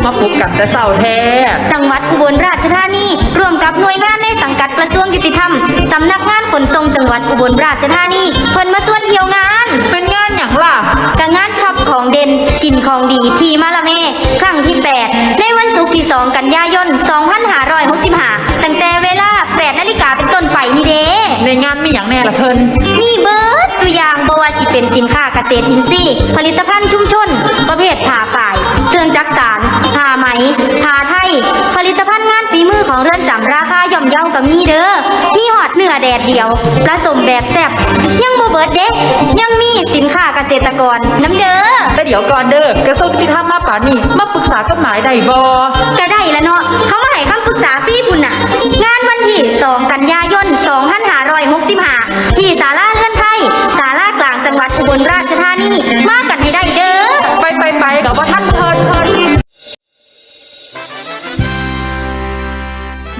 คือมาปลุกกันแต่เศร้าแท้ จังหวัดอุบลราชธานีร่วมกับหน่วยงานในสังกัดกระทรวงยุติธรรม สำนักงานขนส่งจังหวัดอุบลราชธานีเพิ่นมาส่วนเที่ยวงานเป็นงานอย่างล่ะกับงานช็อปของเด่นกินของดีที่มาละเมครั้งที่ 8 ในวันศุกร์ที่ 2 กันยายน 2565ตั้งแต่เว ลา8นาฬิกาเป็นต้นไปนี่เด้ในงานมีอย่างแน่ละเพิ่นมีเบิร์ดสุอยางบว่าสิเป็นสินค้าเกษตรอินทรีย์ผลิตภัณฑ์ชุมชน ประเภทผ้าฝ่าย เครื่องจักสานผ้าไหมผ้าไทย ผลิตภัณฑ์งานฝีมือของเรือนจำราคาย่อมเยากับมีเด้อมีหอดเนื้อแดดเดียวปลาสมแบบแซ่บยังบ่เบิดเด้ยังมีสินค้าเกษตรกรน้ำเด้อแต่เดี๋ยวก่อนเด้อกระทรวงยุติธรรมมาป่านนี้มาปรึกษากฎหมายได้บ่ก็ได้ละเนาะเขามาให้คำปรึกษาฟรีพุ่นน่ะงานวันที่ 2 กันยายน 2565 ที่ศาลาเลื่อนไทยศาลากลางจังหวัดอุบลราชธานีมากันให้ได้เด้อ ไปไปไปกับว่าท่านเพิ่นเพิ่น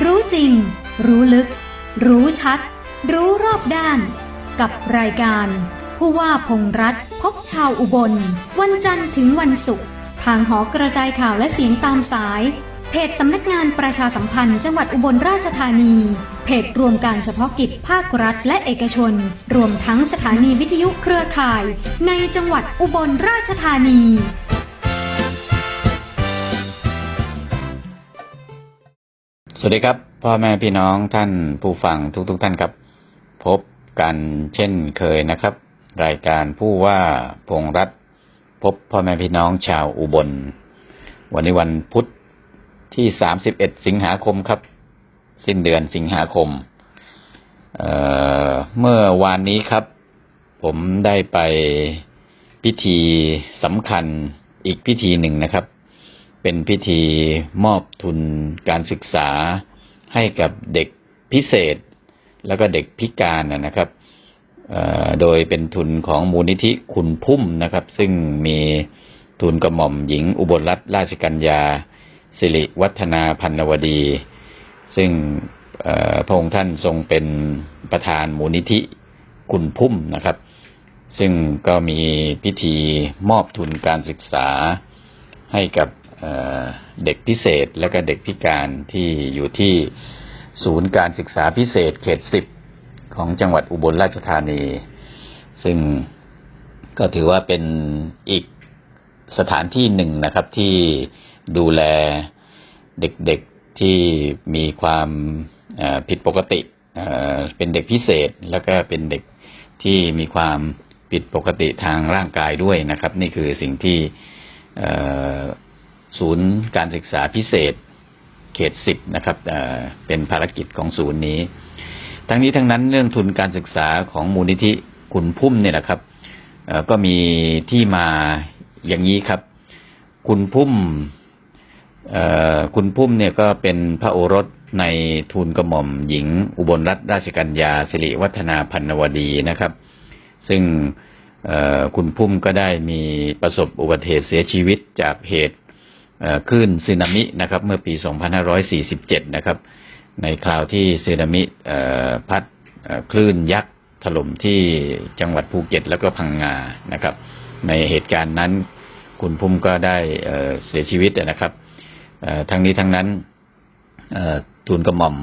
รู้จริง รู้ลึก รู้ชัด รู้รอบด้าน กับรายการ ผู้ว่าพงษ์รัฐพบชาวอุบล วันจันทร์ถึงวันศุกร์ทางหอกระจายข่าวและเสียงตามสาย เพจสำนักงานประชาสัมพันธ์ จังหวัดอุบลราชธานี เพจรวมการเฉพาะกิจภาครัฐและเอกชน รวมทั้งสถานีวิทยุเครือข่าย ในจังหวัดอุบลราชธานีสวัสดีครับพ่อแม่พี่น้องท่านผู้ฟังทุกๆทท่านครับ พบกันเช่นเคยนะครับ รายการผู้ว่าพงษ์รัฐพบพ่อแม่พี่น้องชาวอุบล วันนี้วันพุธ ที่31สิงหาคมครับ สิ้นเดือนสิงหาคมเเมื่อวานนี้ครับ ผมได้ไปพิธีสำคัญอีกพิธีหนึ่งนะครับ เป็นพิธีมอบทุนการศึกษาให้กับเด็กพิเศษ แล้วก็เด็กพิการนะครับโดยเป็นทุนของมูลนิธิคุณพุ่มนะครับ ซึ่งมีทุนกระหม่อมหญิงอุบลรัตนราชกัญญา สิริวัฒนาพันนวดี ซึ่งพระองค์ท่านทรงเป็นประธานมูลนิธิคุณพุ่มนะครับ ซึ่งก็มีพิธีมอบทุนการศึกษาให้กับเด็กพิเศษและก็เด็กพิการที่อยู่ที่ศูนย์การศึกษาพิเศษเขตสิบของจังหวัดอุบลราชธานี ซึ่งก็ถือว่าเป็นอีก สถานที่หนึ่งนะครับที่ดูแลเด็กๆที่มีความผิดปกติเป็นเด็กพิเศษแล้วก็เป็นเด็กที่มีความผิดปกติทางร่างกายด้วยนะครับ นี่คือสิ่งที่ศูนย์การศึกษาพิเศษเขตสิบนะครับเป็นภารกิจของศูนย์นี้ ทั้งนี้ทั้งนั้นเรื่องทุนการศึกษาของมูลนิธิคุณพุ่มเนี่ยนะครับก็มีที่มา อย่างนี้ครับ คุณพุ่มคุณพุ่มเนี่ยก็เป็นพระโอรสในทูลกระหม่อมหญิง อุบลรัตนราชกัญญาสิริวัฒนาพันนวดีนะครับ ซึ่งคุณพุ่มก็ได้มีประสบอุบัติเหตุเสียชีวิตจากเหตุคลื่นสึนามินะครับ เมื่อปี 2547 นะครับ ในคราวที่สึนามิพัดคลื่นยักษ์ถล่มที่จังหวัดภูเก็ตแล้วก็พังงานะครับ ในเหตุการณ์นั้น คุณพุ่มก็ได้เสียชีวิตนะครับทั้งนี้ทั้งนั้นทูลกระหม่อม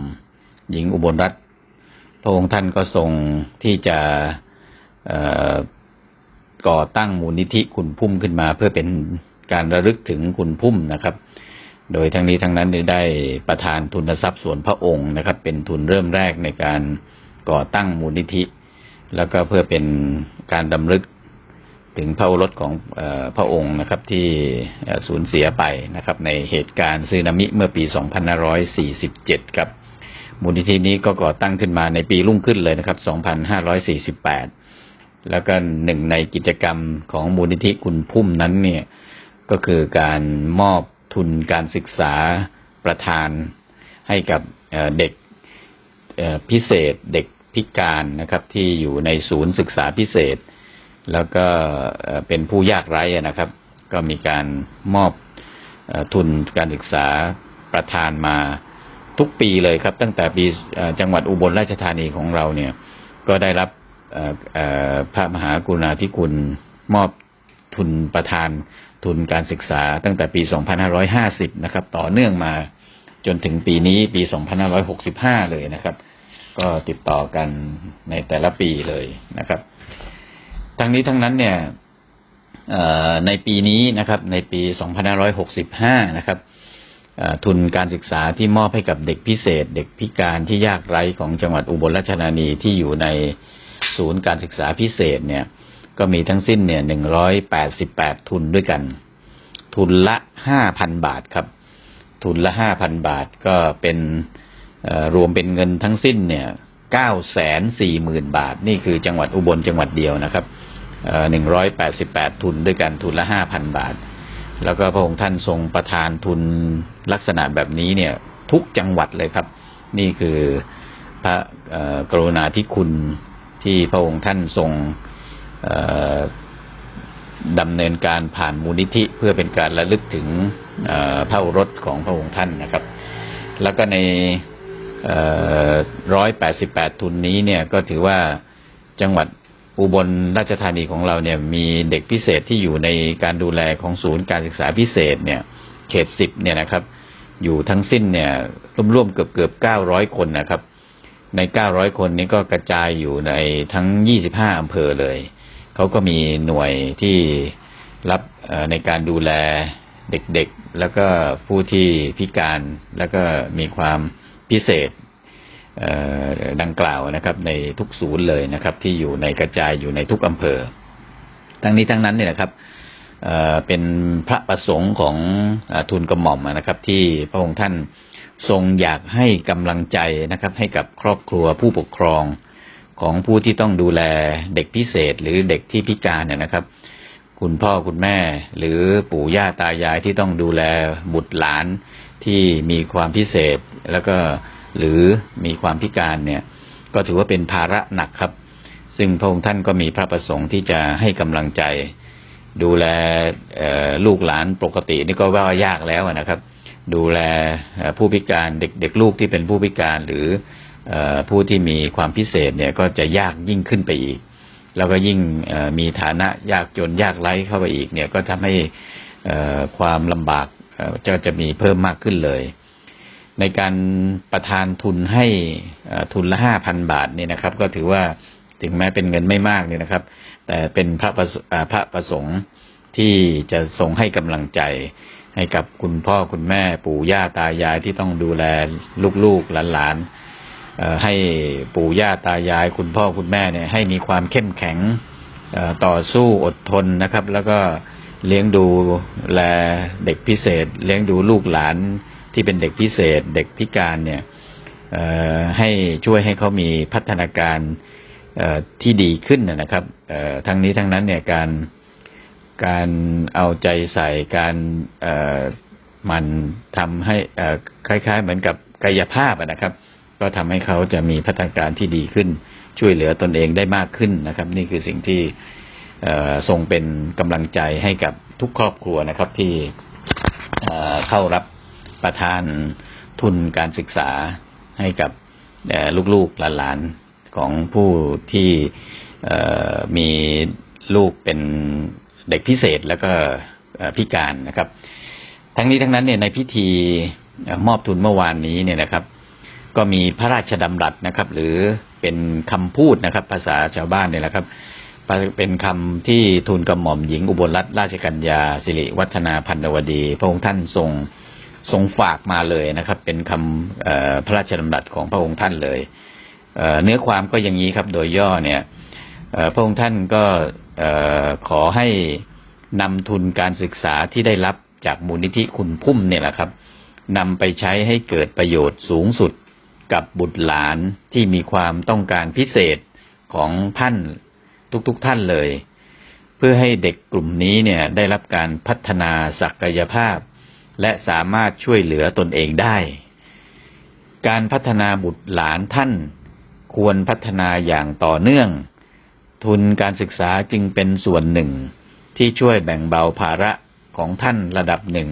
หญิงอุบลรัตน์พระองค์ท่านก็ทรงที่จะก่อตั้งมูลนิธิคุณพุ่มขึ้นมา เพื่อเป็นการระลึกถึงคุณพุ่มนะครับ โดยทั้งนี้ทั้งนั้นได้ประทานทุนทรัพย์ส่วนพระองค์นะครับ เป็นทุนเริ่มแรกในการก่อตั้งมูลนิธิ แล้วก็เพื่อเป็นการดำลึก ถึงพระโอรสของอพระองค์นะครับที่สูญเสียไปนะครับ ในเหตุการณ์สึนามิเมื่อปี 2547 ครับมูลนิธินี้ก็ก่อตั้งขึ้นมาในปีรุ่งขึ้นเลยนะครับ 2548 แล้วก็หนึ่งในกิจกรรมของมูลนิธิคุณพุ่มนั้นเนี่ยก็คือการมอบทุนการศึกษาประทานให้กับเด็กพิเศษเด็กพิการนะครับที่อยู่ในศูนย์ศึกษาพิเศษ แล้วก็เป็นผู้ยากไร้นะครับ ก็มีการมอบทุนการศึกษาประทานมาทุกปีเลยครับ ตั้งแต่ปีจังหวัดอุบลราชธานีของเราเนี่ย ก็ได้รับพระมหากรุณาธิคุณมอบทุนประธานทุนการศึกษาตั้งแต่ปี 2550 นะครับ ต่อเนื่องมาจนถึงปีนี้ปี 2565 เลยนะครับ ก็ติดต่อกันในแต่ละปีเลยนะครับ ทั้งนี้ทั้งนั้นเนี่ยในปีนี้นะครับ ในปี 2565 นะครับทุนการศึกษาที่มอบให้กับเด็กพิเศษ เด็กพิการที่ยากไร้ของจังหวัดอุบลราชธานีที่อยู่ในศูนย์การศึกษาพิเศษเนี่ย ก็มีทั้งสิ้นเนี่ย 188 ทุนด้วยกัน ทุนละ 5,000 บาทครับ ทุนละ 5,000 บาทก็เป็นรวมเป็นเงินทั้งสิ้นเนี่ย 940,000บาท นี่คือจังหวัดอุบลจังหวัดเดียวนะครับเอ่อ188ทุนด้วยกันทุนละ5,000บาท แล้วก็พระองค์ท่านทรงประทานทุนลักษณะแบบนี้เนี่ยทุกจังหวัดเลยครับ นี่คือพระกรุณาธิคุณที่พระองค์ท่านทรงดำเนินการผ่านมูลนิธิเพื่อเป็นการระลึกถึงเอ่อพระโอรสของพระองค์ท่านนะครับ แล้วก็ใน ร้อยแปดสิบแปดทุนนี้เนี่ยก็ถือว่าจังหวัดอุบลราชธานีของเราเนี่ยมีเด็กพิเศษที่อยู่ในการดูแลของศูนย์การศึกษาพิเศษเนี่ยเขตสิบเนี่ยนะครับ อยู่ทั้งสิ้นเนี่ยร่วมๆเกือบเกือบเก้าร้อยคนนะครับ ในเก้าร้อยคนนี้ก็กระจายอยู่ในทั้งยี่สิบห้าอำเภอเลย เขาก็มีหน่วยที่รับในการดูแลเด็กๆ แล้วก็ผู้ที่พิการแล้วก็มีความ พิเศษเดังกล่าวนะครับ ในทุกศูนย์เลยนะครับ ที่อยู่ในกระจายอยู่ในทุกอำเภอ ทั้งนี้ทั้งนั้นเนี่ยนะครับเเป็นพระประสงค์ของอทุนกระหม่อมนะครับ ที่พระองค์ท่านทรงอยากให้กำลังใจนะครับ ให้กับครอบครัวผู้ปกครองของผู้ที่ต้องดูแลเด็กพิเศษ หรือเด็กที่พิการเนี่ยนะครับ คุณพ่อคุณแม่ หรือปู่ย่าตายายที่ต้องดูแลบุตรหลาน ที่มีความพิเศษแล้วก็หรือมีความพิการเนี่ยก็ถือว่าเป็นภาระหนักครับ ซึ่งพระองค์ท่านก็มีพระประสงค์ที่จะให้กำลังใจ ดูแลลูกหลานปกตินี่ก็ว่ายากแล้วนะครับ ดูแลผู้พิการเด็กเด็กลูกที่เป็นผู้พิการหรืออผู้ที่มีความพิเศษเนี่ยก็จะยากยิ่งขึ้นไปอีก แล้วก็ยิ่งมีฐานะยากจนยากไร้เข้าไปอีกเนี่ยก็ทำให้ความลำบาก จะจะมีเพิ่มมากขึ้นเลย ในการประทานทุนให้ทุนละห้าพันบาทเนี่ยนะครับ ก็ถือว่าถึงแม้เป็นเงินไม่มากเนี่ยนะครับ แต่เป็นพระประสเอ่อพระประสงค์ที่จะทรงให้กำลังใจให้กับคุณพ่อคุณแม่ปู่ย่าตายายที่ต้องดูแลลูกๆหลานๆให้ปู่ย่าตายาย คุณพ่อคุณแม่เนี่ยให้มีความเข้มแข็งต่อสู้อดทนนะครับ แล้วก็ เลี้ยงดูแลเด็กพิเศษ เลี้ยงดูลูกหลานที่เป็นเด็กพิเศษ เด็กพิการเนี่ยให้ช่วยให้เขามีพัฒนาการที่ดีขึ้นนะครับทั้งนี้ทั้งนั้นเนี่ยการการเอาใจใส่การมันทำให้คล้ายๆ เหมือนกับกายภาพนะครับ ก็ทำให้เขาจะมีพัฒนาการที่ดีขึ้น ช่วยเหลือตนเองได้มากขึ้นนะครับ นี่คือสิ่งที่ ทรงเป็นกำลังใจให้กับทุกครอบครัวนะครับที่เเข้ารับประทานทุนการศึกษาให้กับลูกๆหลานๆของผู้ที่มีลูกเป็นเด็กพิเศษแล้วก็พิการนะครับ ทั้งนี้ทั้งนั้นเนี่ยในพิธีมอบทุนเมื่อวานนี้เนี่ยนะครับ ก็มีพระราชดำรัสนะครับ หรือเป็นคำพูดนะครับ ภาษาชาวบ้านเนี่ยนะครับ เป็นคำที่ทูลกระหม่อมหญิงอุบลรัตนราชกัญญาสิริวัฒนาพันธวดี พระองค์ท่านทรงทรงฝากมาเลยนะครับ เป็นคำพระราชดำรัสของพระองค์ท่านเลยเเนื้อความก็อย่างนี้ครับ โดยย่อเนี่ยพระองค์ท่านก็ขอให้นำทุนการศึกษาที่ได้รับจากมูลนิธิคุณพุ่มเนี่ยนะครับนำไปใช้ให้เกิดประโยชน์สูงสุดกับบุตรหลานที่มีความต้องการพิเศษของท่าน ทุกๆทท่านเลย เพื่อให้เด็กกลุ่มนี้เนี่ยได้รับการพัฒนาศักยภาพ และสามารถช่วยเหลือตนเองได้ การพัฒนาบุตรหลานท่าน ควรพัฒนาอย่างต่อเนื่อง ทุนการศึกษาจึงเป็นส่วนหนึ่ง ที่ช่วยแบ่งเบาภาระของท่านระดับหนึ่ง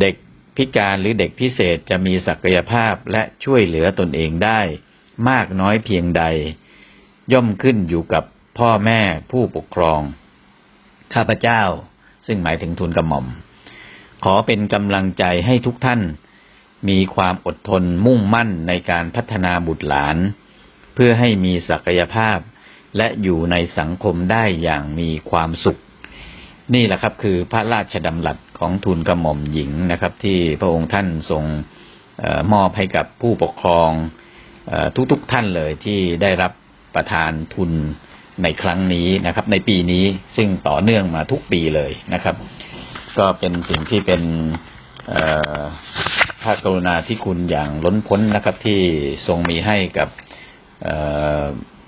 เด็กพิการหรือเด็กพิเศษจะมีศักยภาพและช่วยเหลือตนเองได้ มากน้อยเพียงใด ย่อมขึ้นอยู่กับพ่อแม่ผู้ปกครอง ข้าพเจ้า ซึ่งหมายถึงทุนกระหม่อม ขอเป็นกำลังใจให้ทุกท่าน มีความอดทนมุ่งมั่นในการพัฒนาบุตรหลาน เพื่อให้มีศักยภาพ และอยู่ในสังคมได้อย่างมีความสุข นี่แหละครับคือพระราชดำรัสของทุนกระหม่อมหญิงนะครับ ที่พระองค์ท่านทรงออมอบให้กับผู้ปกครองออทุกๆท่านเลยที่ได้รับ ประทานทุนในครั้งนี้นะครับ ในปีนี้ซึ่งต่อเนื่องมาทุกปีเลยนะครับ ก็เป็นสิ่งที่เป็นพระกรุณาธิคุณอย่างล้นพ้นนะครับที่ทรงมีให้กับ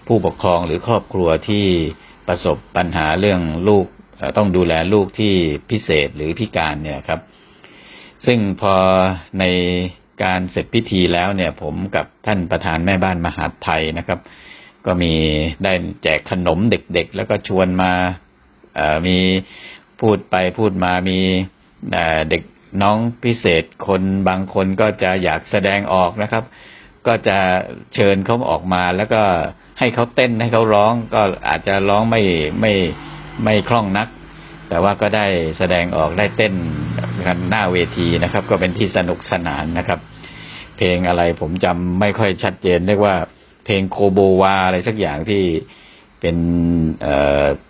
ผู้ปกครองหรือครอบครัวที่ประสบปัญหาเรื่องลูกต้องดูแลลูกที่พิเศษหรือพิการเนี่ยครับ ซึ่งพอในการเสร็จพิธีแล้วเนี่ย ผมกับท่านประธานแม่บ้านมหาดไทยนะครับ ก็มีได้แจกขนมเด็กๆ แล้วก็ชวนมาเอมีพูดไปพูดมามีเด็กน้องพิเศษคนบางคนก็จะอยากแสดงออกนะครับ ก็จะเชิญเขาออกมาแล้วก็ให้เขาเต้นให้เขาร้องก็อาจจะร้องไม่ไม่ไม่คล่องนัก แต่ว่าก็ได้แสดงออกได้เต้นกันหน้าเวทีนะครับ ก็เป็นที่สนุกสนานนะครับ เพลงอะไรผมจำไม่ค่อยชัดเจนเรียกว่า ลงโคโบวาอะไรสักอย่างที่เป็น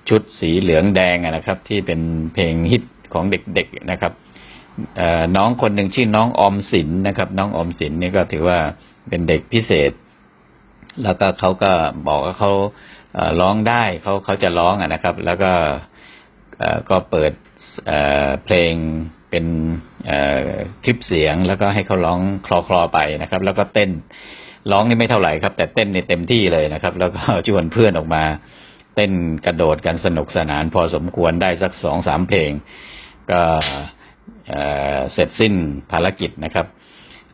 ชุดสีเหลืองแดงนะครับ ที่เป็นเพลงฮิตของเด็กๆนะครับน้องคนหนึ่งชื่อน้องอมสินนะครับ น้องอมสินนี่ก็ถือว่าเป็นเด็กพิเศษ แล้วก็เขาก็บอกว่าเขาร้องได้เขาเขาจะร้องอะนะครับ แล้วก็ก็เปิดเพลงเป็นคลิปเสียง แล้วก็ให้เขาร้องคลอๆไปนะครับ แล้วก็เต้น ร้องนี่ไม่เท่าไหร่ครับ แต่เต้นนี่เต็มที่เลยนะครับ แล้วก็ชวนเพื่อนออกมา เต้นกระโดดกันสนุกสนาน พอสมควรได้สักสองสามเพลง ก็เสร็จสิ้นภารกิจนะครับ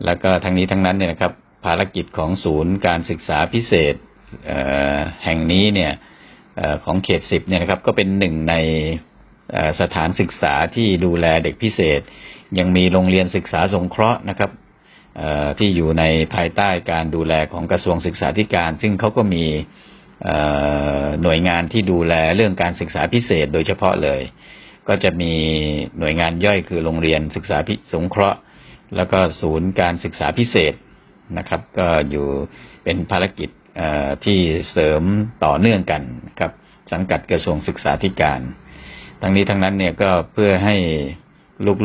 แล้วก็ทั้งนี้ทั้งนั้นเนี่ยนะครับ ภารกิจของศูนย์การศึกษาพิเศษแห่งนี้เนี่ยอของเขตสิบเนี่ยนะครับก็เป็นหนึ่งในสถานศึกษาที่ดูแลเด็กพิเศษ ยังมีโรงเรียนศึกษาสงเคราะห์นะครับ ที่อยู่ในภายใต้การดูแลของกระทรวงศึกษาธิการ ซึ่งเขาก็มีหน่วยงานที่ดูแลเรื่องการศึกษาพิเศษโดยเฉพาะเลย ก็จะมีหน่วยงานย่อยคือโรงเรียนศึกษาพิสงเคราะห์ แล้วก็ศูนย์การศึกษาพิเศษนะครับ ก็อยู่เป็นภารกิจที่เสริมต่อเนื่องกันครับสังกัดกระทรวงศึกษาธิการ ทั้งนี้ทั้งนั้นเนี่ยก็เพื่อให้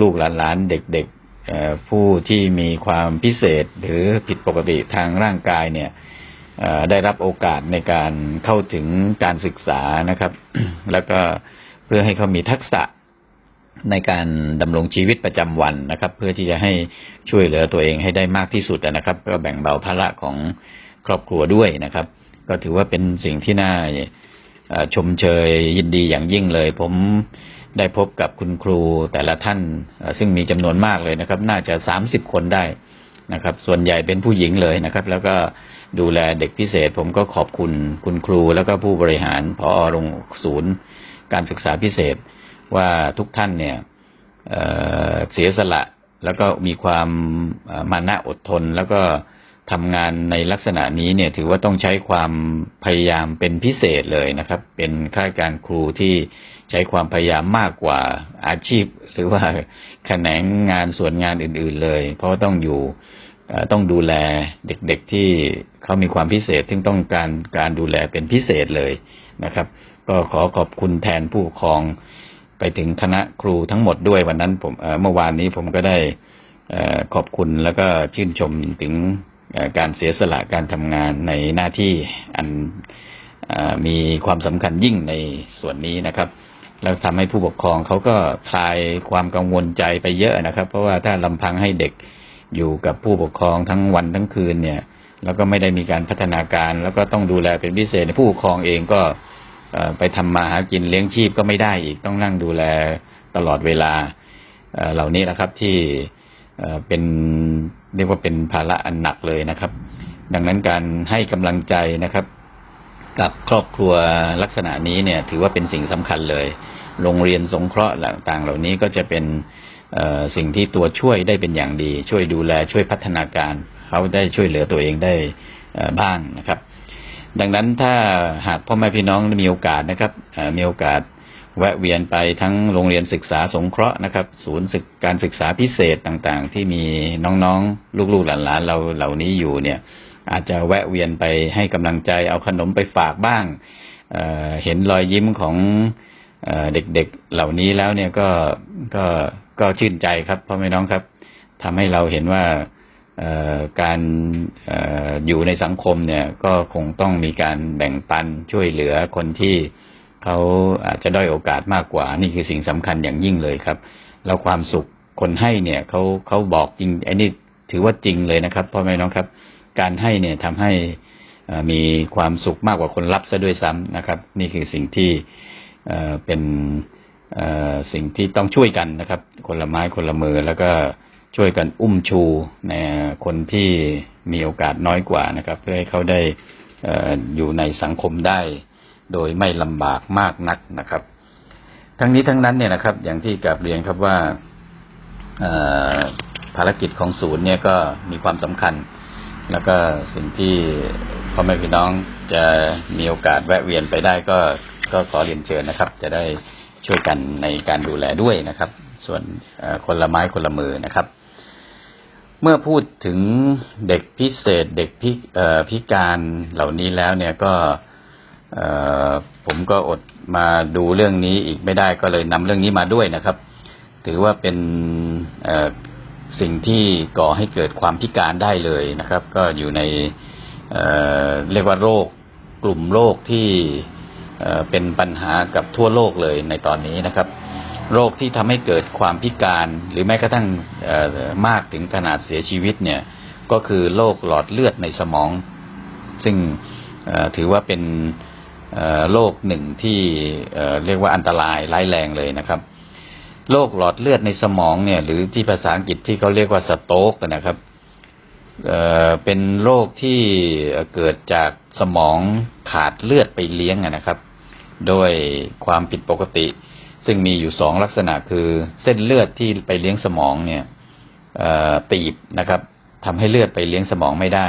ลูกๆหลานๆเด็กๆ ผู้ที่มีความพิเศษหรือผิดปกติทางร่างกายเนี่ยได้รับโอกาสในการเข้าถึงการศึกษานะครับ แล้วก็เพื่อให้เขามีทักษะในการดำรงชีวิตประจำวันนะครับ เพื่อที่จะให้ช่วยเหลือตัวเองให้ได้มากที่สุดนะครับ ก็แบ่งเบาภาระของครอบครัวด้วยนะครับ ก็ถือว่าเป็นสิ่งที่น่าชมเชยยินดีอย่างยิ่งเลย ผม ได้พบกับคุณครูแต่ละท่านซึ่งมีจำนวนมากเลยนะครับ น่าจะสามสิบคนได้นะครับ ส่วนใหญ่เป็นผู้หญิงเลยนะครับ แล้วก็ดูแลเด็กพิเศษ ผมก็ขอบคุณคุณครูแล้วก็ผู้บริหารพอโรงศูนย์ การศึกษาพิเศษ ว่าทุกท่านเนี่ยเเสียสละแล้วก็มีความมานะอดทนแล้วก็ ทำงานในลักษณะนี้เนี่ยถือว่าต้องใช้ความพยายามเป็นพิเศษเลยนะครับ เป็นข้าราชการครูที่ใช้ความพยายามมากกว่าอาชีพ หรือว่าแขนงงานส่วนงานอื่น ๆเลย เพราะว่าต้องอยู่ต้องดูแลเด็กๆที่เขามีความพิเศษซึ่งต้องการการดูแลเป็นพิเศษเลยนะครับ ก็ขอขอบคุณแทนผู้ปกครองไปถึงคณะครูทั้งหมดด้วยวันนั้นผมเมื่อวานนี้ผมก็ได้ขอบคุณแล้วก็ชื่นชมถึง การเสียสละการทำงานในหน้าที่อันอมีความสำคัญยิ่งในส่วนนี้นะครับ แล้วทำให้ผู้ปกครองเขาก็คลายความกังวลใจไปเยอะนะครับ เพราะว่าถ้าลำพังให้เด็กอยู่กับผู้ปกครองทั้งวันทั้งคืนเนี่ย แล้วก็ไม่ได้มีการพัฒนาการ แล้วก็ต้องดูแลเป็นพิเศษผู้ปกครองเองก็ไปทำมาหากินเลี้ยงชีพก็ไม่ได้อีกต้องนั่งดูแลตลอดเวลาเหล่านี้นะครับที่เป็น เรียกว่าเป็นภาระอันหนักเลยนะครับ ดังนั้นการให้กำลังใจนะครับ กับครอบครัวลักษณะนี้เนี่ย ถือว่าเป็นสิ่งสำคัญเลย โรงเรียนสงเคราะห์ต่างๆ เหล่านี้ก็จะเป็นสิ่งที่ตัวช่วยได้เป็นอย่างดี ช่วยดูแลช่วยพัฒนาการ เขาได้ช่วยเหลือตัวเองได้บ้างนะครับ ดังนั้นถ้าหากพ่อแม่พี่น้องมีโอกาสนะครับมีโอกาส แวะเวียนไปทั้งโรงเรียนศึกษาสงเคราะห์นะครับ ศูนย์ศึกการศึกษาพิเศษต่างๆ ที่มีน้องๆ ลูกๆหลานๆเราเหล่านี้อยู่เนี่ย อาจจะแวะเวียนไปให้กำลังใจเอาขนมไปฝากบ้างเเห็นรอยยิ้มของเอเด็กๆเหล่านี้แล้วเนี่ยก็ก็ก็ชื่นใจครับพ่อแม่น้องครับทำให้เราเห็นว่าการออยู่ในสังคมเนี่ยก็คงต้องมีการแบ่งปันช่วยเหลือคนที่ เขาอาจจะด้อยโอกาสมากกว่า นี่คือสิ่งสำคัญอย่างยิ่งเลยครับ แล้วความสุขคนให้เนี่ยเขาเขาบอกจริงไอ้นี่ถือว่าจริงเลยนะครับพ่อแม่น้องครับ การให้เนี่ยทำให้มีความสุขมากกว่าคนรับซะด้วยซ้ำนะครับ นี่คือสิ่งที่เป็นสิ่งที่ต้องช่วยกันนะครับ คนละไม้คนละมือแล้วก็ช่วยกันอุ้มชูในคนที่มีโอกาสน้อยกว่านะครับ เพื่อให้เขาได้อยู่ในสังคมได้ โดยไม่ลำบากมากนักนะครับ ทั้งนี้ทั้งนั้นเนี่ยนะครับ อย่างที่กลับเรียนครับว่าภารกิจของศูนย์เนี่ยก็มีความสำคัญ แล้วก็สิ่งที่พ่อแม่พี่น้องจะมีโอกาสแวะเวียนไปได้ก็ก็ขอเรียนเชิญนะครับ จะได้ช่วยกันในการดูแลด้วยนะครับ ส่วนคนละไม้คนละมือนะครับ เมื่อพูดถึงเด็กพิเศษเด็กพิพการเหล่านี้แล้วเนี่ยก็ ผมก็อดมาดูเรื่องนี้อีกไม่ได้ก็เลยนำเรื่องนี้มาด้วยนะครับ ถือว่าเป็นสิ่งที่ก่อให้เกิดความพิการได้เลยนะครับ ก็อยู่ในเเรียกว่าโรคกลุ่มโรคที่เป็นปัญหากับทั่วโลกเลยในตอนนี้นะครับ โรคที่ทำให้เกิดความพิการหรือแม้กระทั่งมากถึงขนาดเสียชีวิตเนี่ยก็คือโรคหลอดเลือดในสมอง ซึ่งถือว่าเป็น โรคหนึ่งที่เรียกว่าอันตรายร้ายแรงเลยนะครับโรคหลอดเลือดในสมองเนี่ย หรือที่ภาษาอังกฤษที่เขาเรียกว่าสโตรกนะครับเเป็นโรคที่เกิดจากสมองขาดเลือดไปเลี้ยงนะครับ โดยความผิดปกติ ซึ่งมีอยู่สองลักษณะคือเส้นเลือดที่ไปเลี้ยงสมองเนี่ยตีบนะครับทำให้เลือดไปเลี้ยงสมองไม่ได้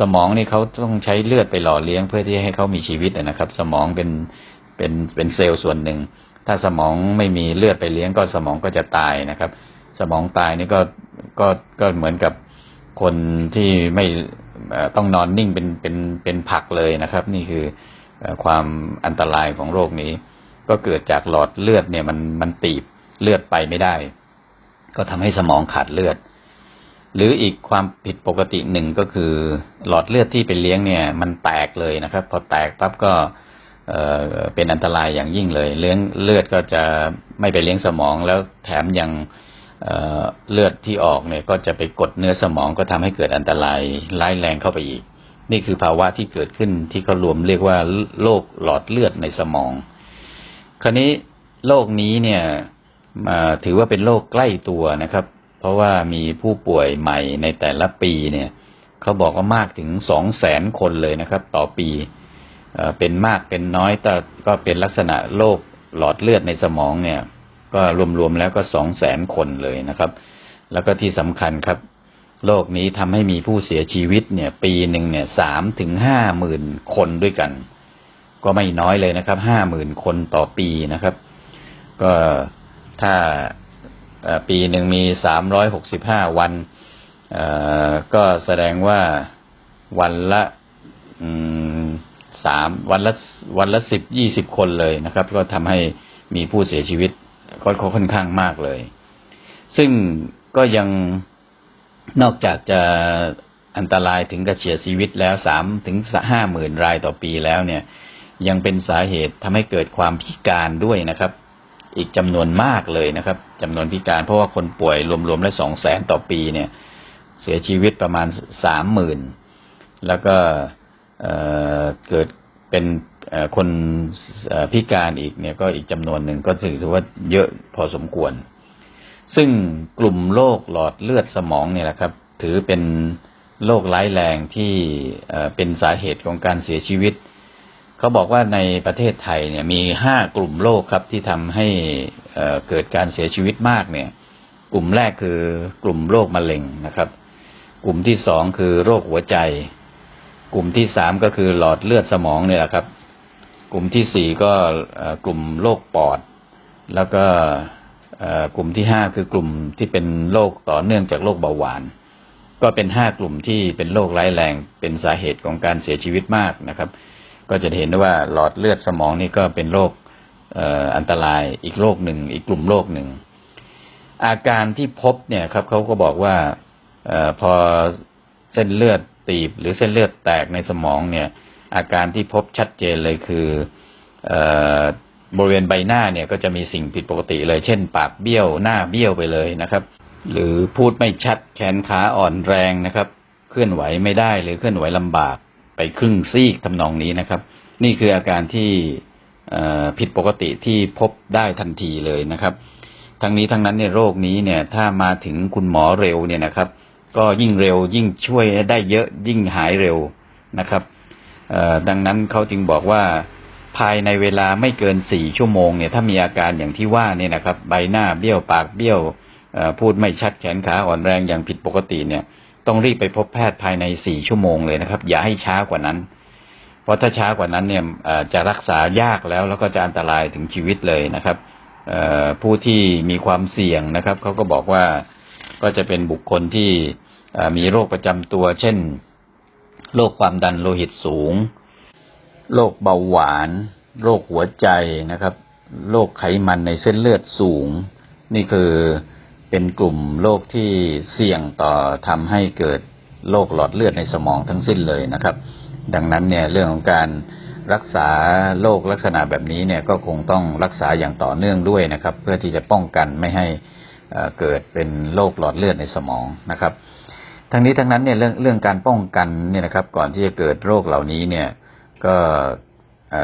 สมองนี่เขาต้องใช้เลือดไปหล่อเลี้ยงเพื่อที่ให้เขามีชีวิตนะครับ สมองเป็นเป็นเป็นเซลล์ส่วนหนึ่ง ถ้าสมองไม่มีเลือดไปเลี้ยงก็สมองก็จะตายนะครับ สมองตายนี่ก็ก็ก็เหมือนกับคนที่ไม่ต้องนอนนิ่งเป็นเป็นเป็นผักเลยนะครับ นี่คือเอ่อความอันตรายของโรคนี้ ก็เกิดจากหลอดเลือดเนี่ยมันมันตีบเลือดไปไม่ได้ ก็ทำให้สมองขาดเลือด หรืออีกความผิดปกติหนึ่งก็คือ หลอดเลือดที่ไปเลี้ยงเนี่ย มันแตกเลยนะครับ พอแตกปั๊บก็เเป็นอันตรายอย่างยิ่งเลย เลี้ยงเลือดก็จะไม่ไปเลี้ยงสมองแล้วแถมยังเเลือดที่ออกเนี่ยก็จะไปกดเนื้อสมองก็ทำให้เกิดอันตรายร้ายแรงเข้าไปอีก นี่คือภาวะที่เกิดขึ้นที่เขารวมเรียกว่าโรคหลอดเลือดในสมอง คราวนี้โรคนี้เนี่ยถือว่าเป็นโรคใกล้ตัวนะครับ ราะว่ามีผู้ป่วยใหม่ในแต่ละปีเนี่ยเขาบอกว่ามากถึงสองแสนคนเลยนะครับ ต่อปีเป็นมากเป็นน้อยแต่ก็เป็นลักษณะโรคหลอดเลือดในสมองเนี่ย ก็รวมๆแล้วก็สองแสนคนเลยนะครับ แล้วก็ที่สำคัญครับโรคนี้ทำให้มีผู้เสียชีวิตเนี่ย ปีหนึ่งเนี่ยสามถึงห้าหมื่นคนด้วยกัน ก็ไม่น้อยเลยนะครับห้าหมื่นคนต่อปีนะครับ ก็ถ้า ปีหนึ่งมีสามร้อยหกสิบห้าวัน ก็แสดงว่าวันละสามวันละวันละสิบยี่สิบคนเลยนะครับ ก็ทำให้มีผู้เสียชีวิตก็ก็ค่อนข้างมากเลย ซึ่งก็ยังนอกจากจะอันตรายถึงกับเสียชีวิตแล้วสามถึงห้าหมื่นรายต่อปีแล้วเนี่ย ยังเป็นสาเหตุทำให้เกิดความพิการด้วยนะครับ อีกจำนวนมากเลยนะครับจำนวนพิการเพราะว่าคนป่วยรวมๆแล้วสองแสนต่อปีเนี่ย เสียชีวิตประมาณสามหมื่นแล้วก็เเกิดเป็นคนพิการอีกเนี่ยก็อีกจำนวนหนึ่งก็ถือว่าเยอะพอสมควร ซึ่งกลุ่มโรคหลอดเลือดสมองเนี่ยแหละครับ ถือเป็นโรคร้ายแรงที่เป็นสาเหตุของการเสียชีวิต เขาบอกว่าในประเทศไทยเนี่ยมีห้ากลุ่มโรคครับที่ทำให้เอ่อเกิดการเสียชีวิตมากเนี่ย กลุ่มแรกคือกลุ่มโรคมะเร็งนะครับ กลุ่มที่สองคือโรคหัวใจ กลุ่มที่สามก็คือหลอดเลือดสมองเนี่ยแหละครับ กลุ่มที่สี่ก็กลุ่มโรคปอด แล้วก็กลุ่มที่ห้าคือกลุ่มที่เป็นโรคต่อเนื่องจากโรคเบาหวาน ก็เป็นห้ากลุ่มที่เป็นโรคร้ายแรงเป็นสาเหตุของการเสียชีวิตมากนะครับ ก็จะเห็นได้ว่าหลอดเลือดสมองนี่ก็เป็นโรคอ,อ,อันตรายอีกโรคหนึ่ง อีกกลุ่มโรคหนึ่ง อาการที่พบเนี่ยครับเขาก็บอกว่าออพอเส้นเลือดตีบ หรือเส้นเลือดแตกในสมองเนี่ย อาการที่พบชัดเจนเลยคือออบริเวณใบหน้าเนี่ยก็จะมีสิ่งผิดปกติเลย เช่น ปากเบี้ยวหน้าเบี้ยวไปเลยนะครับ หรือพูดไม่ชัดแขนขาอ่อนแรงนะครับ เคลื่อนไหวไม่ได้หรือเคลื่อนไหวลำบาก ไปครึ่งซีกทำนองนี้นะครับ นี่คืออาการที่ผิดปกติที่พบได้ทันทีเลยนะครับ ทั้งนี้ทั้งนั้นเนี่ยโรคนี้เนี่ย ถ้ามาถึงคุณหมอเร็วเนี่ยนะครับ ก็ยิ่งเร็วยิ่งช่วยได้เยอะยิ่งหายเร็วนะครับดังนั้นเขาจึงบอกว่าภายในเวลาไม่เกินสี่ชั่วโมงเนี่ยถ้ามีอาการอย่างที่ว่าเนี่ยนะครับ ใบหน้าเบี้ยวปากเบี้ยวพูดไม่ชัดแขนขาอ่อนแรงอย่างผิดปกติเนี่ย ต้องรีบไปพบแพทย์ภายในสี่ชั่วโมงเลยนะครับ อย่าให้ช้ากว่านั้น เพราะถ้าช้ากว่านั้นเนี่ยจะรักษายากแล้วแล้วก็จะอันตรายถึงชีวิตเลยนะครับผู้ที่มีความเสี่ยงนะครับเขาก็บอกว่าก็จะเป็นบุคคลที่มีโรคประจำตัว เช่นโรคความดันโลหิตสูงโรคเบาหวาน โรคหัวใจนะครับโรคไขมันในเส้นเลือดสูง นี่คือ เป็นกลุ่มโรคที่เสี่ยงต่อทำให้เกิดโรคหลอดเลือดในสมองทั้งสิ้นเลยนะครับ ดังนั้นเนี่ยเรื่องของการรักษาโรคลักษณะแบบนี้เนี่ยก็คงต้องรักษาอย่างต่อเนื่องด้วยนะครับ เพื่อที่จะป้องกันไม่ให้เกิดเป็นโรคหลอดเลือดในสมองนะครับ ทั้งนี้ทั้งนั้นเนี่ยเรื่องเรื่องการป้องกันเนี่ยนะครับ ก่อนที่จะเกิดโรคเหล่านี้เนี่ยก็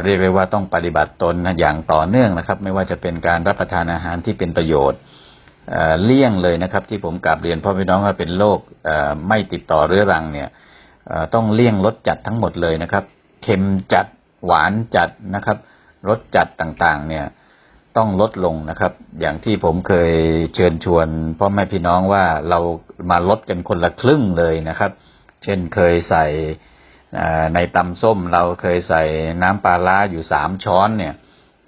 เรียกได้ว่าต้องปฏิบัติตนอย่างต่อเนื่องนะครับ ไม่ว่าจะเป็นการรับประทานอาหารที่เป็นประโยชน์ เลี่ยงเลยนะครับ ที่ผมกลับเรียนพ่อพี่น้องว่าเป็นโรคไม่ติดต่อเรื้อรังเนี่ยต้องเลี่ยงรสจัดทั้งหมดเลยนะครับ เค็มจัดหวานจัดนะครับรสจัดต่างๆ เนี่ยต้องลดลงนะครับ อย่างที่ผมเคยเชิญชวนพ่อแม่พี่น้องว่าเรามาลดกันคนละครึ่งเลยนะครับ เช่นเคยใส่ในตำส้มเราเคยใส่น้ำปลาร้าอยู่สามช้อนเนี่ย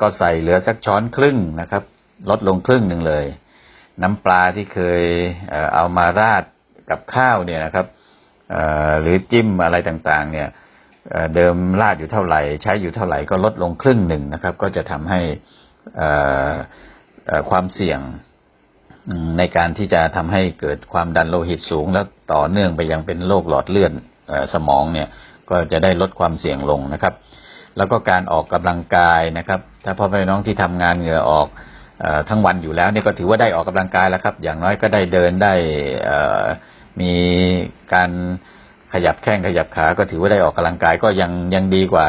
ก็ใส่เหลือสักช้อนครึ่งนะครับ ลดลงครึ่งหนึ่งเลย น้ำปลาที่เคยเอามาราดกับข้าวเนี่ยนะครับหรือจิ้มอะไรต่างๆ เนี่ยเดิมราดอยู่เท่าไหร่ ใช้อยู่เท่าไหร่ก็ลดลงครึ่งหนึ่งนะครับ ก็จะทำให้ความเสี่ยงในการที่จะทำให้เกิดความดันโลหิตสูง แล้วต่อเนื่องไปยังเป็นโรคหลอดเลือดสมองเนี่ยก็จะได้ลดความเสี่ยงลงนะครับ แล้วก็การออกกำลังกายนะครับ ถ้าพ่อแม่น้องที่ทำงานเหงื่อออก ทั้งวันอยู่แล้วเนี่ยก็ถือว่าได้ออกกำลังกายแล้วครับ อย่างน้อยก็ได้เดินได้มีการขยับแข้งขยับขาก็ถือว่าได้ออกกำลังกายก็ยังยังดีกว่า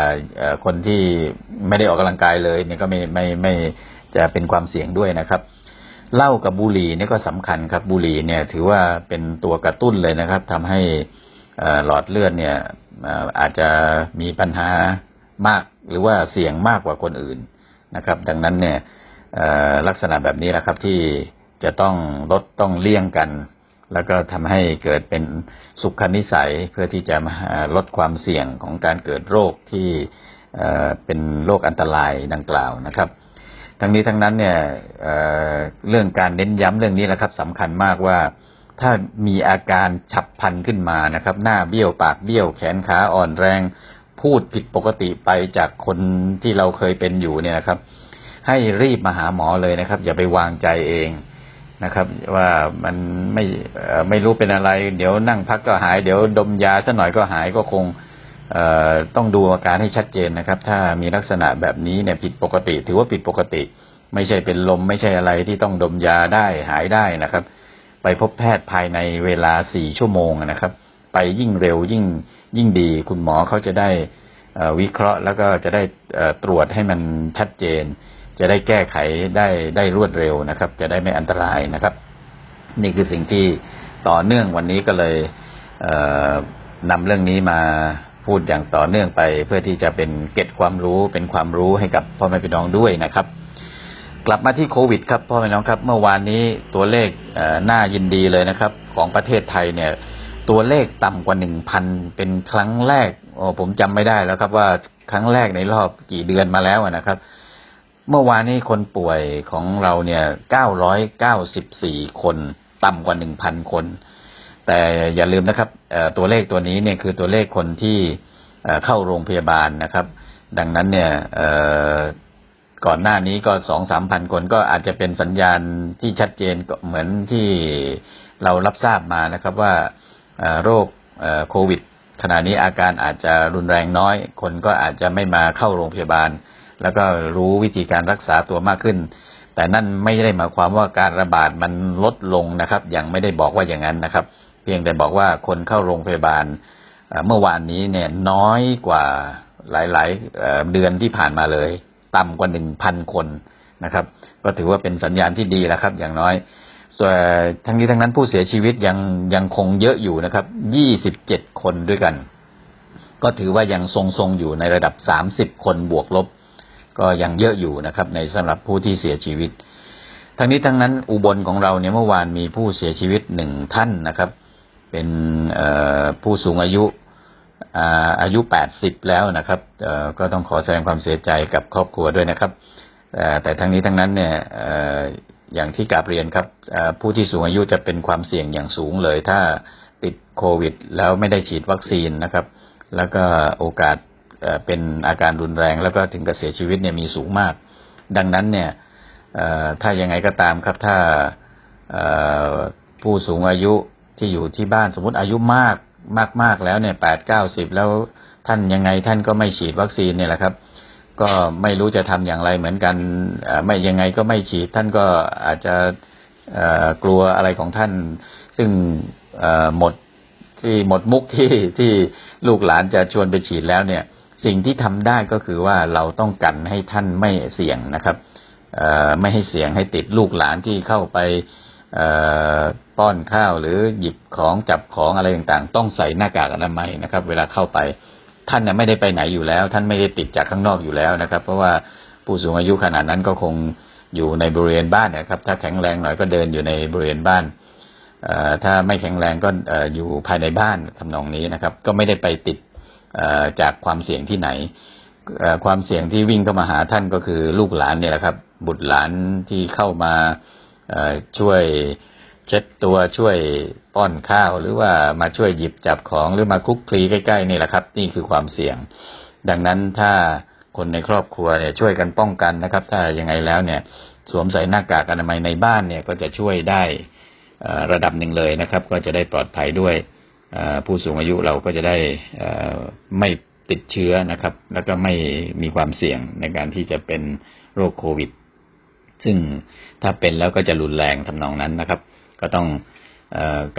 คนที่ไม่ได้ออกกำลังกายเลยเนี่ยก็ไม่ไม่ไม่จะเป็นความเสี่ยงด้วยนะครับเหล้ากับบุหรี่เนี่ยก็สำคัญครับบุหรี่เนี่ยถือว่าเป็นตัวกระตุ้นเลยนะครับทำให้หลอดเลือดเนี่ยอาจจะมีปัญหามากหรือว่าเสี่ยงมากกว่าคนอื่นนะครับ ดังนั้นเนี่ย ลักษณะแบบนี้แหละครับที่จะต้องลดต้องเลี่ยงกัน แล้วก็ทำให้เกิดเป็นสุขนิสัยเพื่อที่จะมาลดความเสี่ยงของการเกิดโรคที่เป็นโรคอันตรายดังกล่าวนะครับ ทั้งนี้ทั้งนั้นเนี่ยเเรื่องการเน้นย้ำเรื่องนี้แหละครับสำคัญมากว่าถ้ามีอาการฉับพลันขึ้นมานะครับ หน้าเบี้ยวปากเบี้ยวแขนขาอ่อนแรง พูดผิดปกติไปจากคนที่เราเคยเป็นอยู่เนี่ยนะครับ ให้รีบมาหาหมอเลยนะครับ อย่าไปวางใจเองนะครับ ว่ามันไม่ไม่รู้เป็นอะไร เดี๋ยวนั่งพักก็หาย เดี๋ยวดมยาสักหน่อยก็หายก็คงต้องดูอาการให้ชัดเจนนะครับ ถ้ามีลักษณะแบบนี้เนี่ยผิดปกติ ถือว่าผิดปกติ ไม่ใช่เป็นลมไม่ใช่อะไรที่ต้องดมยาได้หายได้นะครับ ไปพบแพทย์ภายในเวลาสี่ชั่วโมงนะครับ ไปยิ่งเร็วยิ่งยิ่งดี คุณหมอเขาจะได้วิเคราะห์แล้วก็จะได้ตรวจให้มันชัดเจน จะได้แก้ไขได้ได้รวดเร็วนะครับ จะได้ไม่อันตรายนะครับ นี่คือสิ่งที่ต่อเนื่องวันนี้ก็เลยเนำเรื่องนี้มาพูดอย่างต่อเนื่องไป เพื่อที่จะเป็นเกร็ดความรู้เป็นความรู้ให้กับพ่อแม่พี่น้องด้วยนะครับ กลับมาที่โควิดครับพ่อแม่น้องครับ เมื่อวานนี้ตัวเลขเน่ายินดีเลยนะครับ ของประเทศไทยเนี่ย ตัวเลขต่ำกว่าหนึ่งพันเป็นครั้งแรกโอ้ผมจำไม่ได้แล้วครับว่าครั้งแรกในรอบกี่เดือนมาแล้วนะครับ เมื่อวานนี้คนป่วยของเราเนี่ย994คนต่ำกว่า1,000คน แต่อย่าลืมนะครับตัวเลขตัวนี้เนี่ยคือตัวเลขคนที่เข้าโรงพยาบาลนะครับ ดังนั้นเนี่ยก่อนหน้านี้ก็สองสามพันคนก็อาจจะเป็นสัญญาณที่ชัดเจนเหมือนที่เรารับทราบมานะครับว่าโรคโควิดขณะนี้อาการอาจจะรุนแรงน้อย คนก็อาจจะไม่มาเข้าโรงพยาบาล แล้วก็รู้วิธีการรักษาตัวมากขึ้น แต่นั่นไม่ได้หมายความว่าการระบาดมันลดลงนะครับ ยังไม่ได้บอกว่าอย่างนั้นนะครับ เพียงแต่บอกว่าคนเข้าโรงพยาบาลเมื่อวานนี้เนี่ยน้อยกว่าหลายๆเอ่อเดือนที่ผ่านมาเลย ต่ำกว่าหนึ่งพันคนนะครับ ก็ถือว่าเป็นสัญญาณที่ดีแล้วครับ อย่างน้อยส่วนทั้งนี้ทั้งนั้นผู้เสียชีวิตยังยังคงเยอะอยู่นะครับยี่สิบเจ็ดคนด้วยกัน ก็ถือว่ายังทรงๆอยู่ในระดับสามสิบคนบวกลบ ก็ยังเยอะอยู่นะครับ ในสำหรับผู้ที่เสียชีวิต ทั้งนี้ทั้งนั้นอุบลของเราเนี่ยเมื่อวานมีผู้เสียชีวิตหนึ่งท่านนะครับ เป็นผู้สูงอายุอายุ 80 แล้วนะครับก็ต้องขอแสดงความเสียใจกับครอบครัวด้วยนะครับ แต่ทั้งนี้ทั้งนั้นเนี่ยอย่างที่กาบเรียนครับผู้ที่สูงอายุจะเป็นความเสี่ยงอย่างสูงเลย ถ้าติดโควิด แล้วไม่ได้ฉีดวัคซีนนะครับ แล้วก็โอกาส เป็นอาการรุนแรงแล้วก็ถึงกับเสียชีวิตเนี่ยมีสูงมาก ดังนั้นเนี่ยถ้ายังไงก็ตามครับถ้าผู้สูงอายุที่อยู่ที่บ้านสมมติอายุมากมากมากแล้วเนี่ยแปดเก้าสิบแล้วท่านยังไงท่านก็ไม่ฉีดวัคซีนเนี่ยแหละครับ ก็ไม่รู้จะทำอย่างไรเหมือนกันไม่ยังไงก็ไม่ฉีดท่านก็อาจจะกลัวอะไรของท่าน ซึ่งหมดที่หมดมุกที่ที่ลูกหลานจะชวนไปฉีดแล้วเนี่ย สิ่งที่ทำได้ก็คือว่าเราต้องกันให้ท่านไม่เสี่ยงนะครับไม่ให้เสี่ยงให้ติดลูกหลานที่เข้าไปป้อนข้าวหรือหยิบของจับของอะไรต่างๆ ต้องใส่หน้ากากอนามัยนะครับ เวลาเข้าไปท่านเนี่ยไม่ได้ไปไหนอยู่แล้ว ท่านไม่ได้ติดจากข้างนอกอยู่แล้วนะครับ เพราะว่าผู้สูงอายุขนาดนั้นก็คงอยู่ในบริเวณบ้านนะครับ ถ้าแข็งแรงหน่อยก็เดินอยู่ในบริเวณบ้านถ้าไม่แข็งแรงก็อยู่ภายในบ้านทำนองนี้นะครับ ก็ไม่ได้ไปติด จากความเสี่ยงที่ไหน ความเสี่ยงที่วิ่งเข้ามาหาท่านก็คือลูกหลานเนี่ยแหละครับ บุตรหลานที่เข้ามาช่วยเช็ดตัวช่วยป้อนข้าว หรือว่ามาช่วยหยิบจับของหรือมาคุกคลีใกล้ๆนี่แหละครับ นี่คือความเสี่ยง ดังนั้นถ้าคนในครอบครัวเนี่ยช่วยกันป้องกันนะครับ ถ้ายังไงแล้วเนี่ย สวมใส่หน้ากากอนามัยในบ้านเนี่ยก็จะช่วยได้ระดับหนึ่งเลยนะครับ ก็จะได้ปลอดภัยด้วย ผู้สูงอายุเราก็จะได้ไม่ติดเชื้อนะครับ แล้วก็ไม่มีความเสี่ยงในการที่จะเป็นโรคโควิด ซึ่งถ้าเป็นแล้วก็จะรุนแรงทำนองนั้นนะครับ ก็ต้อง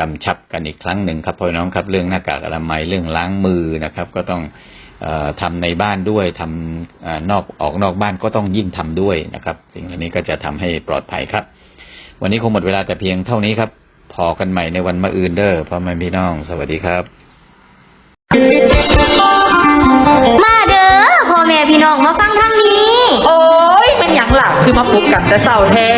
กำชับกันอีกครั้งหนึ่งครับพ่อน้องครับเรื่องหน้ากากอนามัยเรื่องล้างมือนะครับ ก็ต้องออทำในบ้านด้วยทำอนอกออกนอกบ้านก็ต้องยิ่งทำด้วยนะครับ สิ่งเหล่านี้ก็จะทำให้ปลอดภัยครับ วันนี้คงหมดเวลาแต่เพียงเท่านี้ครับ พอกันใหม่ในวันมะอื่นเด้อพ่อแม่พี่น้อง สวัสดีครับ มาเด้อพ่อแม่พี่น้องมาฟังทางนี้ โอ้ยมันหยังหลับคือมาปลุกกันแต่เศร้าแท้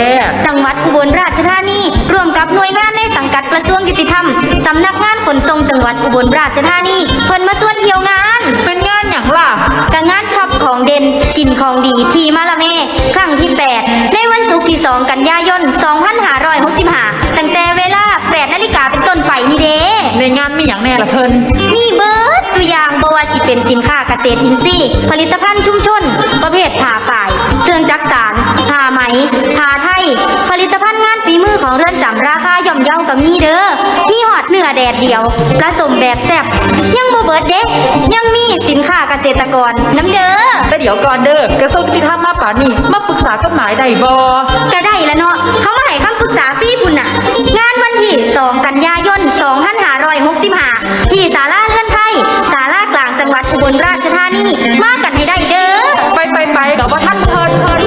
จังหวัดอุบลราชธานีร่วมกับหน่วยงานในสังกัดกระทรวงยุติธรรมสำนักงานขนส่งจังหวัดอุบลราชธานีเพิ่นมาส่วนเที่ยวงานเป็นงานหยังล่ะกับงานช็อปของเด่นกินของดีทีมาละเมครั้งที่ 8 ในวันศุกร์ที่ 2 กันยายน 2565 เป็นต้นไปนี่เด้ในงานมีหยังแน่ละเพิ่นมีเบิร์ดสุอยางบว่าสิเป็นสินค้าเกษตรอินทรีย์ผลิตภัณฑ์ชุมชน ประเภทผ้าฝ่าย เครื่องจักสานผ้าไหมผ้าไทย ผลิตภัณฑ์งานฝีมือของเรือนจำราคาย่อมเยากับมีเด้อมีหอดเนื้อแดดเดียวผสมแบบแซ่บยังบ่เบิดเด้ยังมีสินค้าเกษตรกรน้ำเด้อแต่เดี๋ยวก่อนเด้อกระทรวงยุติธรรมมาป่านนี้มาปรึกษากฎหมายได้บ่ก็ได้ละเนาะเขามาให้คำปรึกษาฟรีพุ่นน่ะ งานวัน ที่ 2 กันยายน2565ที่ศาลาเลื่อนไพ่ศาลากลางจังหวัดอุบลราชธานีมากันให้ได้เด้อ ไปไปไปกับว่าท่านเพิ่นเพิ่น